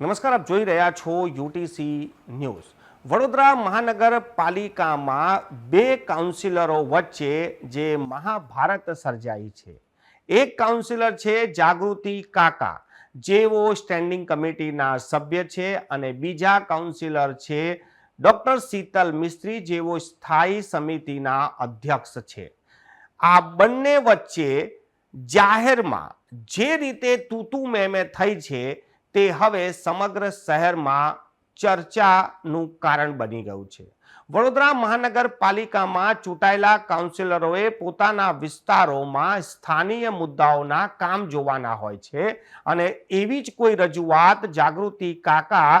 નમસ્કાર, આપ જોઈ રહ્યા છો યુટીસી ન્યૂઝ. વડોદરા મહાનગરપાલિકામાં બે કાઉન્સિલરો વચ્ચે જે મહાભારત સર્જાઈ છે. એક કાઉન્સિલર છે જાગૃતિ કાકા, જેઓ સ્ટેન્ડિંગ કમિટીના સભ્ય છે અને બીજા કાઉન્સિલર છે ડૉક્ટર શીતલ મિસ્ત્રી, જેઓ સ્થાયી સમિતિના અધ્યક્ષ છે. આ બંને વચ્ચે જાહેરમાં જે રીતે તૂતુ મેમે થઈ છે તે હવે સમગ્ર શહેરમાં ચર્ચાનું કારણ બની ગયું છે. વડોદરા મહાનગરપાલિકામાં ચૂંટાયેલા કાઉન્સિલરોએ પોતાના વિસ્તારોમાં સ્થાનીય મુદ્દાઓના કામ જોવાના હોય છે અને એવી જ કોઈ રજૂઆત જાગૃતિ કાકા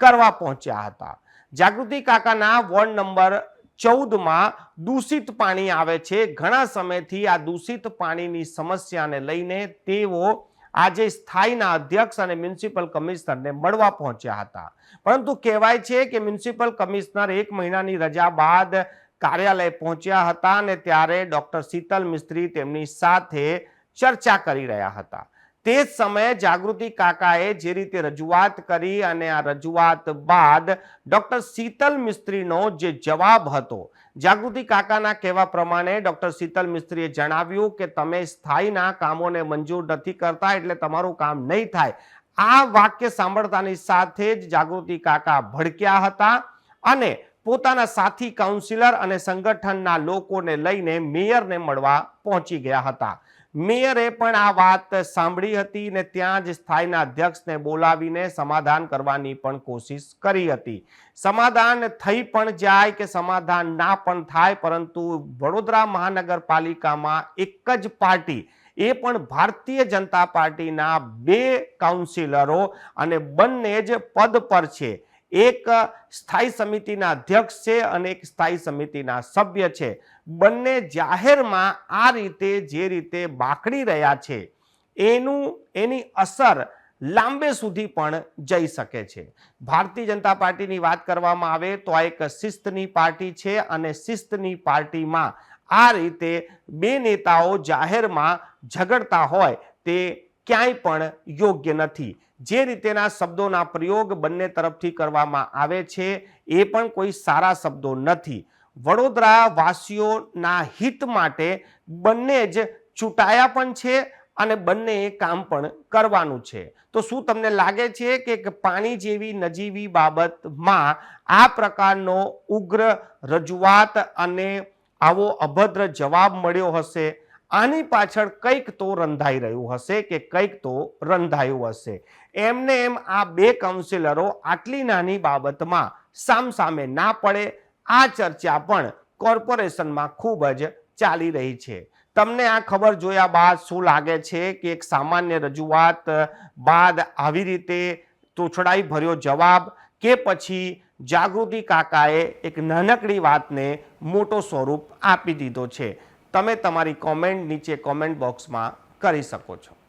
કરવા પહોંચ્યા હતા. જાગૃતિ કાકાના વોર્ડ નંબર ચૌદમાં દૂષિત પાણી આવે છે. ઘણા સમયથી આ દૂષિત પાણીની સમસ્યાને લઈને તેઓ આજે સ્થાયીના અધ્યક્ષ અને મ્યુનિસિપલ કમિશનરને મળવા પહોંચ્યા હતા. પરંતુ કહેવાય છે કે મ્યુનિસિપલ કમિશનર એક મહિનાની રજા બાદ કાર્યાલય પહોંચ્યા હતા અને ત્યારે ડોક્ટર શીતલ મિસ્ત્રી તેમની સાથે ચર્ચા કરી રહ્યા હતા. તે જ સમયે જાગૃતિ કાકાએ જે રીતે રજૂઆત કરી અને આ રજૂઆત બાદ ડોક્ટર શીતલ મિસ્ત્રીનો જે જવાબ હતો, જાગૃતિ કાકાના કહેવા પ્રમાણે ડોક્ટર શીતલ મિસ્ત્રીએ જણાવ્યું કે તમે સ્થાયીના કામોને મંજૂર નથી કરતા એટલે તમારું કામ નહીં થાય. આ વાક્ય સાંભળતાની સાથે જ જાગૃતિ કાકા ભડક્યા હતા અને પોતાના સાથી કાઉન્સિલર અને સંગઠનના લોકોને લઈને મેયરને મળવા પહોંચી ગયા હતા. મેયરે પણ આ વાત સાંભળી હતી ને ત્યાં જ સ્થાયીના અધ્યક્ષને બોલાવીને સમાધાન કરવાની પણ કોશિશ કરી હતી. સમાધાન થઈ પણ જાય કે સમાધાન ના પણ થાય, પરંતુ વડોદરા મહાનગરપાલિકામાં એક જ પાર્ટી, એ પણ ભારતીય જનતા પાર્ટીના બે કાઉન્સિલરો અને બંને જ પદ પર છે. એક સ્થાયી સમિતિના અધ્યક્ષ છે અને એક સ્થાયી સમિતિના સભ્ય છે. બંને જાહેરમાં આ રીતે જે રીતે બાકડી રહ્યા છે, એનું, એની અસર લાંબે સુધી પણ જઈ શકે છે. ભારતીય જનતા પાર્ટીની વાત કરવામાં આવે તો આ એક શિસ્તની પાર્ટી છે અને શિસ્તની પાર્ટીમાં આ રીતે બે નેતાઓ જાહેરમાં ઝઘડતા હોય તે ક્યાંય પણ યોગ્ય નથી. જે રીતેના શબ્દોના પ્રયોગ બંને તરફથી કરવામાં આવે છે, એ પણ કોઈ સારા શબ્દો નથી. વડોદરા વાસીઓના હિત માટે બંને જ ચૂંટાયા પણ છે અને બંને કામ પણ કરવાનું છે. તો શું તમને લાગે છે કે પાણી જેવી નજીવી બાબતમાં આ પ્રકારનો ઉગ્ર રજૂઆત અને આવો અભદ્ર જવાબ મળ્યો હશે? આની પાછળ કંઈક તો રંધાઈ રહ્યું હશે કે કંઈક તો રંધાયું હશે. એમને એમ આ બે કાઉન્સિલરો આટલી નાની બાબતમાં સામસામે ના પડે. આ ચર્ચા પણ કોર્પોરેશનમાં ખૂબ જ ચાલી રહી છે. તમને આ ખબર જોયા બાદ શું લાગે છે કે એક સામાન્ય રજૂઆત બાદ આવી રીતે તોછડાઈ ભર્યો જવાબ કે પછી જાગૃતિ કાકાએ એક નાનકડી વાતને મોટો સ્વરૂપ આપી દીધો છે? તમે તમારી કોમેન્ટ નીચે કોમેન્ટ બોક્સમાં કરી શકો છો.